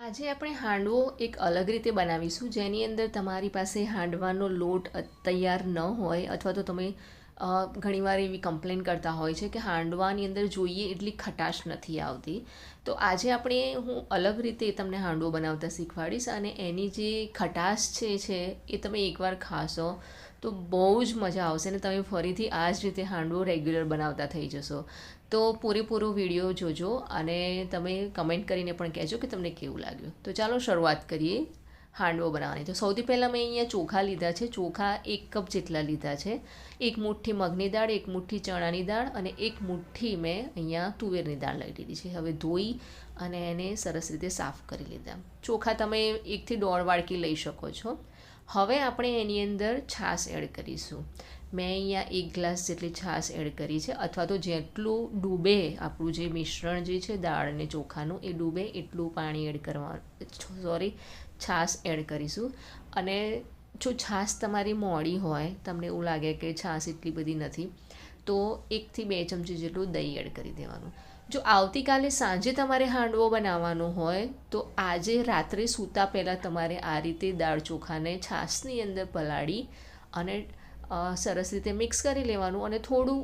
આજે આપણે હાંડવો એક અલગ રીતે બનાવીશું. જેની અંદર તમારી પાસે હાંડવાનો લોટ તૈયાર ન હોય અથવા તો તમે ઘણીવાર એવી કમ્પ્લેન કરતા હોય છે કે હાંડવાની અંદર જોઈએ એટલી ખટાશ નથી આવતી. તો આજે આપણે હું અલગ રીતે તમને હાંડવો બનાવતા શીખવાડીશ અને એની જે ખટાશ છે છે, એ તમે એકવાર ખાશો તો બહુ જ મજા આવશે અને તમે ફરીથી આ જ રીતે હાંડવો રેગ્યુલર બનાવતા થઈ જશો. તો પૂરેપૂરો વીડિયો જોજો અને તમે કમેન્ટ કરીને પણ કહેજો કે તમને કેવું લાગ્યું. તો ચાલો શરૂઆત કરીએ હાંડવો બનાવવાની. તો સૌથી પહેલાં મેં અહીંયા ચોખા લીધા છે. ચોખા એક કપ જેટલા લીધા છે. એક મુઠ્ઠી મગની દાળ, એક મુઠ્ઠી ચણાની દાળ અને એક મુઠ્ઠી મેં અહીંયા તુવેરની દાળ લઈ લીધી છે. હવે ધોઈ અને એને સરસ રીતે સાફ કરી લીધા. ચોખા તમે એકથી દોઢ વાડકી લઈ શકો છો. હવે આપણે એની અંદર છાશ એડ કરીશું. મેં અહીંયા એક ગ્લાસ જેટલી છાશ એડ કરી છે, અથવા તો જેટલું ડૂબે, આપણું જે મિશ્રણ જે છે દાળ અને ચોખાનું, એ ડૂબે એટલું પાણી એડ કરવાનું, સોરી, છાશ એડ કરીશું. અને જો છાશ તમારી મોડી હોય, તમને એવું લાગે કે છાશ એટલી બધી નથી, તો એકથી બે ચમચી જેટલું દહીં એડ કરી દેવાનું. જો આવતીકાલે સાંજે તમારે હાંડવો બનાવવાનો હોય, તો આજે રાત્રે સૂતા પહેલાં તમારે આ રીતે દાળ ચોખાને છાશની અંદર પલાળી અને સરસ રીતે મિક્સ કરી લેવાનું અને થોડું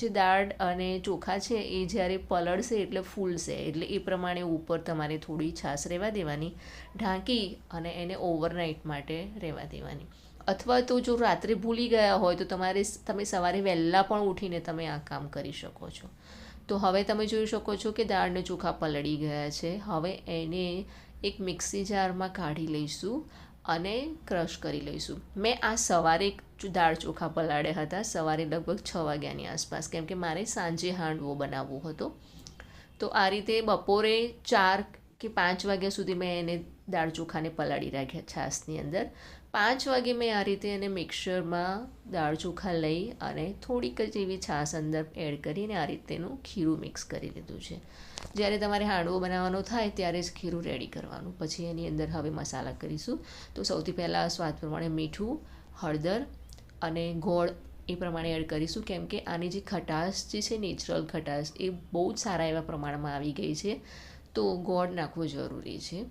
જે દાળ અને ચોખા છે એ જ્યારે પલળશે એટલે ફૂલશે, એટલે એ પ્રમાણે ઉપર તમારે થોડી છાશ રહેવા દેવાની, ઢાંકી અને એને ઓવરનાઇટ માટે રહેવા દેવાની. અથવા તો જો રાત્રે ભૂલી ગયા હોય તો તમારે તમે સવારે વહેલા પણ ઉઠીને તમે આ કામ કરી શકો છો. તો હવે તમે જોઈ શકો છો કે દાળને ચોખા પલળી ગયા છે. હવે એને એક મિક્સી જારમાં કાઢી લઈશું. અને ક્રશ કરી લઈશું. મેં આ સવારે દાળ ચોખા પલાળ્યા હતા, સવારે લગભગ છ વાગ્યાની આસપાસ. કેમ કે મારે સાંજે હાંડવો બનાવવો હતો. તો આ રીતે બપોરે ચાર કે પાંચ વાગ્યા સુધી મેં એને દાળ ચોખાને પલાળી રાખ્યા છાશની અંદર. પાંચ વાગે મેં આ રીતે એને મિક્સરમાં દાળ ચોખા લઈ અને થોડીક જ એવી છાશ અંદર એડ કરીને આ રીતેનું ખીરું મિક્સ કરી લીધું છે. જ્યારે તમારે હાંડવો બનાવવાનો થાય ત્યારે જ ખીરું રેડી કરવાનું. પછી એની અંદર હવે મસાલા કરીશું. તો સૌથી પહેલાં સ્વાદ પ્રમાણે મીઠું, હળદર અને ગોળ એ પ્રમાણે એડ કરીશું. કેમ કે આની જે ખટાશ જે છે નેચરલ ખટાશ, એ બહુ જ સારા એવા પ્રમાણમાં આવી ગઈ છે. તો ગોળ નાખવો જરૂરી છે.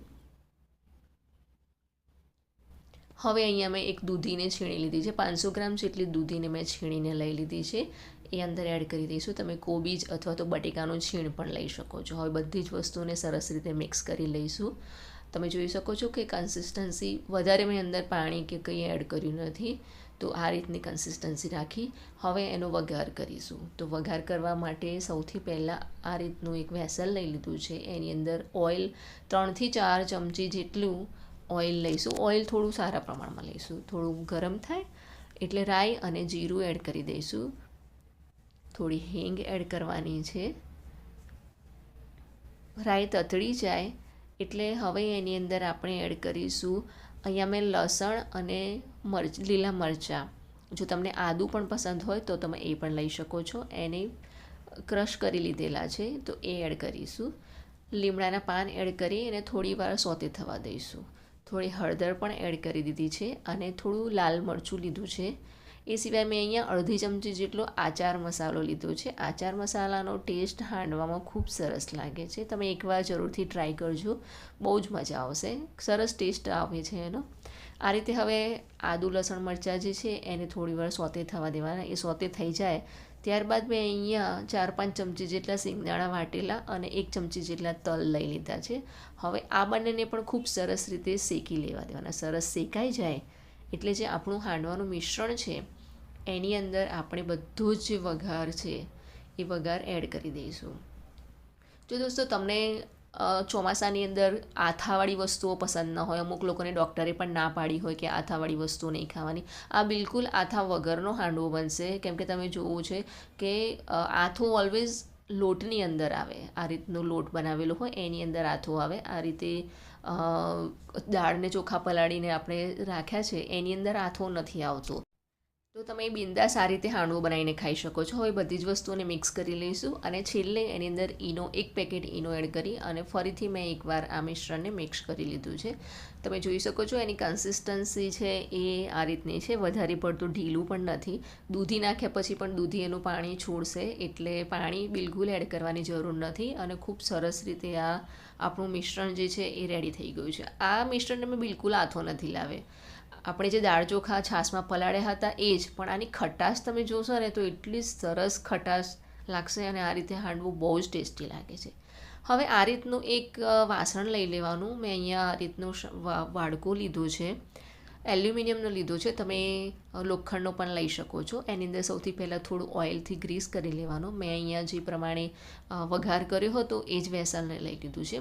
હવે અહીંયા મેં એક દૂધીને છીણી લીધી છે. પાંચસો ગ્રામ જેટલી દૂધીને મેં છીણીને લઈ લીધી છે. એ અંદર એડ કરી દઈશું. તમે કોબીજ અથવા તો બટેકાનું છીણ પણ લઈ શકો છો. હવે બધી જ વસ્તુને સરસ રીતે મિક્સ કરી લઈશું. તમે જોઈ શકો છો કે કન્સિસ્ટન્સી વધારે મેં અંદર પાણી કે કંઈ એડ કર્યું નથી. તો આ રીતની કન્સિસ્ટન્સી રાખી હવે એનો વઘાર કરીશું. તો વઘાર કરવા માટે સૌથી પહેલાં આ રીતનું એક વેસલ લઈ લીધું છે. એની અંદર ઓઇલ ત્રણથી ચાર ચમચી જેટલું ઓઇલ લઈશું. ઓઇલ થોડું સારા પ્રમાણમાં લઈશું. થોડું ગરમ થાય એટલે રાઈ અને જીરું એડ કરી દઈશું. થોડી હિંગ એડ કરવાની છે. રાઈ તતડી જાય એટલે હવે એની અંદર આપણે એડ કરીશું અહીંયા મેં લસણ અને મરચ, લીલા મરચાં. જો તમને આદું પણ પસંદ હોય તો તમે એ પણ લઈ શકો છો. એને ક્રશ કરી લીધેલા છે તો એ એડ કરીશું. લીમડાના પાન એડ કરી અને થોડી વાર સોતે થવા દઈશું. થોડી હળદર પણ એડ કરી દીધી છે અને થોડું લાલ મરચું લીધું છે. એ સિવાય મેં અહીંયા અડધી ચમચી જેટલો આચાર મસાલો લીધો છે. આચાર મસાલાનો ટેસ્ટ હાંડવામાં ખૂબ સરસ લાગે છે. તમે એકવાર જરૂરથી ટ્રાય કરજો. બહુ જ મજા આવશે. સરસ ટેસ્ટ આવે છે એનો. આ રીતે હવે આદુ, લસણ મરચાં જે છે એને થોડીવાર સોતે થવા દેવાના. એ સોતે થઈ જાય ત્યારબાદ મેં અહીંયા ચાર પાંચ ચમચી જેટલા સિંગદાણા વાટેલા અને એક ચમચી જેટલા તલ લઈ લીધા છે. હવે આ બંનેને પણ ખૂબ સરસ રીતે શેકી લેવા દેવાના. સરસ શેકાઈ જાય એટલે જે આપણું હાંડવાનું મિશ્રણ છે, એની અંદર આપણે બધો જ વઘાર છે એ વઘાર એડ કરી દઈશું. જો દોસ્તો, તમને ચોમાસાની અંદર આથાવાળી વસ્તુઓ પસંદ ન હોય, અમુક લોકોને ડૉક્ટરે પણ ના પાડી હોય કે આથાવાળી વસ્તુઓ નહીં ખાવાની. આ બિલકુલ આથા વગરનો હાંડવો બનશે. કેમ કે તમે જોવું છે કે આથો ઓલવેઝ લોટની અંદર આવે. આ રીતનો લોટ બનાવેલો હોય, એની અંદર આથો આવે. આ રીતે દાળને ચોખા પલાળીને આપણે રાખ્યા છે, એની અંદર આથો નથી આવતો. તો તમે બિંદાસ આ રીતે હાંડવો બનાવીને ખાઈ શકો છો. હવે બધી જ વસ્તુઓને મિક્સ કરી લઈશું અને છેલ્લે એની અંદર ઈનો, એક પેકેટ ઈનો એડ કરી અને ફરીથી મેં એકવાર આ મિશ્રણને મિક્સ કરી લીધું છે. તમે જોઈ શકો છો એની કન્સિસ્ટન્સી છે એ આ રીતની છે. વધારે પડતું ઢીલું પણ નથી. દૂધી નાખ્યા પછી પણ દૂધી એનું પાણી છોડશે એટલે પાણી બિલકુલ એડ કરવાની જરૂર નથી અને ખૂબ સરસ રીતે આ આપણું મિશ્રણ જે છે એ રેડી થઈ ગયું છે. આ મિશ્રણને મેં બિલકુલ આથો નથી લાવે. આપણે જે દાળ ચોખા છાશમાં પલાળ્યા હતા એ જ, પણ આની ખટાશ તમે જોશો ને તો એટલી સરસ ખટાશ લાગશે અને આ રીતે હાંડવું બહુ જ ટેસ્ટી લાગે છે. હવે આ રીતનું એક વાસણ લઈ લેવાનું. મેં અહીંયા આ રીતનું વાડકો લીધો છે. એલ્યુમિનિયમનો લીધો છે. તમે લોખંડનો પણ લઈ શકો છો. એની અંદર સૌથી પહેલાં થોડું ઓઇલથી ગ્રીસ કરી લેવાનું. મેં અહીંયા જે પ્રમાણે વઘાર કર્યો હતો એ જ વેસલને લઈ લીધું છે.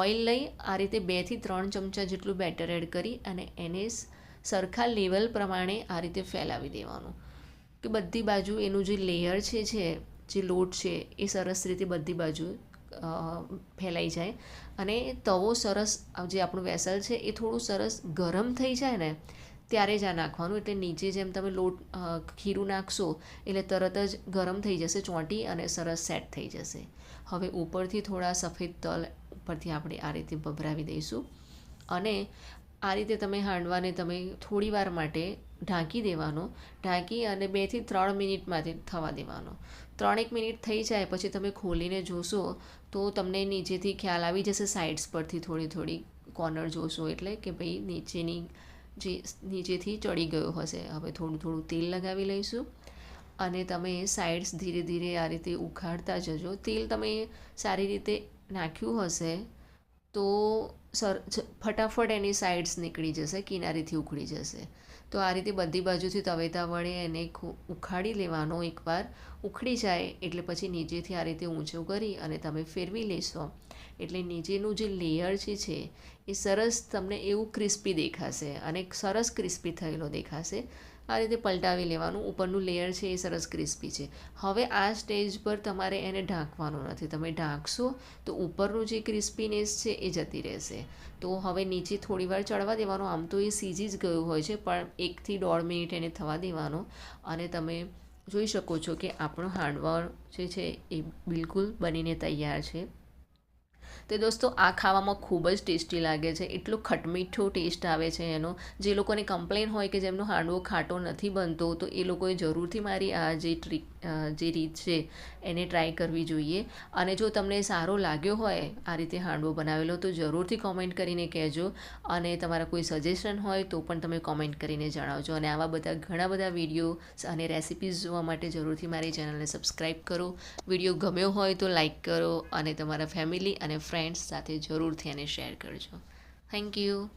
ઓઇલ લઈ આ રીતે બેથી ત્રણ ચમચા જેટલું બેટર એડ કરી અને એને સરખા લેવલ પ્રમાણે આ રીતે ફેલાવી દેવાનું. કે બધી બાજુ એનું જે લેયર છે, જે જે લોટ છે, એ સરસ રીતે બધી બાજુ ફેલાઈ જાય. અને તવો સરસ જે આપણું વેસલ છે, એ થોડું સરસ ગરમ થઈ જાય ને, ત્યારે જ આ નાખવાનું. એટલે નીચે જેમ તમે લોટ ખીરું નાખશો, એટલે તરત જ ગરમ થઈ જશે, ચોંટી અને સરસ સેટ થઈ જશે. હવે ઉપરથી થોડા સફેદ તલ ઉપરથી આપણે આ રીતે ભભરાવી દઈશું. અને આ રીતે તમે હાંડવાને તમે થોડી વાર માટે ઢાંકી દેવાનો, ઢાંકી અને બેથી ત્રણ મિનિટમાંથી થવા દેવાનો. ત્રણેક મિનિટ થઈ જાય પછી તમે ખોલીને જોશો તો તમને નીચેથી ખ્યાલ આવી જશે, સાઇડ્સ પરથી થોડી થોડી કોર્નર જોશો એટલે કે ભાઈ નીચેની જે નીચેથી ચડી ગયો હશે. હવે થોડું થોડું તેલ લગાવી લઈશું અને તમે સાઇડ્સ ધીરે ધીરે આ રીતે ઉખાડતા જજો. તેલ તમે સારી રીતે નાખ્યું હશે તો સર ફટાફટ એની સાઇડ્સ નીકળી જશે, કિનારીથી ઉખડી જશે. તો આ રીતે બધી બાજુથી તવેતા વડે એને ઉખાડી લેવાનો એકવાર ઉખડી જાય, એટલે પછી નીચેથી આ રીતે ઊંચું કરી અને તમે ફેરવી લેશો. એટલે નીચેનું જે લેયર છે છે, એ સરસ તમને એવું ક્રિસ્પી દેખાશે અને સરસ ક્રિસ્પી થયેલો દેખાશે. આ રીતે પલટાવી લેવાનું. ઉપરનું લેયર છે એ સરસ ક્રિસ્પી છે. હવે આ સ્ટેજ પર તમારે એને ઢાંકવાનું નથી. તમે ઢાંકશો તો ઉપરનું જે ક્રિસ્પીનેસ છે એ જતી રહેશે. તો હવે નીચે થોડીવાર ચડવા દેવાનું. આમ તો એ સીજી જ ગયું હોય છે, પણ એકથી દોઢ મિનિટ એને થવા દેવાનો. અને તમે જોઈ શકો છો કે આપણો હાંડવા જે છે એ બિલકુલ બનીને તૈયાર છે. તો દોસ્તો, આ ખાવામાં ખૂબ જ ટેસ્ટી લાગે છે. એટલો ખટમીઠો ટેસ્ટ આવે છે એનો. જે લોકોને કમ્પ્લેન હોય કે જેમનો હાંડવો ખાટો નથી બનતો, તો એ લોકોએ જરૂરથી મારી આ જે ટ્રીક જે રીત છે, એને ટ્રાય કરવી જોઈએ. અને જો તમને સારો લાગ્યો હોય, આ રીતે હાંડવો બનાવેલો, તો જરૂરથી કોમેન્ટ કરીને કહેજો. અને તમારા કોઈ સજેશન હોય, તો પણ તમે કોમેન્ટ કરીને જણાવજો. અને આવા બધા ઘણા બધા વીડિયો અને રેસિપીઝ જોવા માટે જરૂરથી મારી ચેનલને સબસ્ક્રાઈબ કરો. વીડિયો ગમ્યો હોય, તો લાઈક કરો. અને તમારા ફેમિલી અને ફ્રેન્ડ્સ સાથે જરૂરથી એને શેર કરજો. Thank you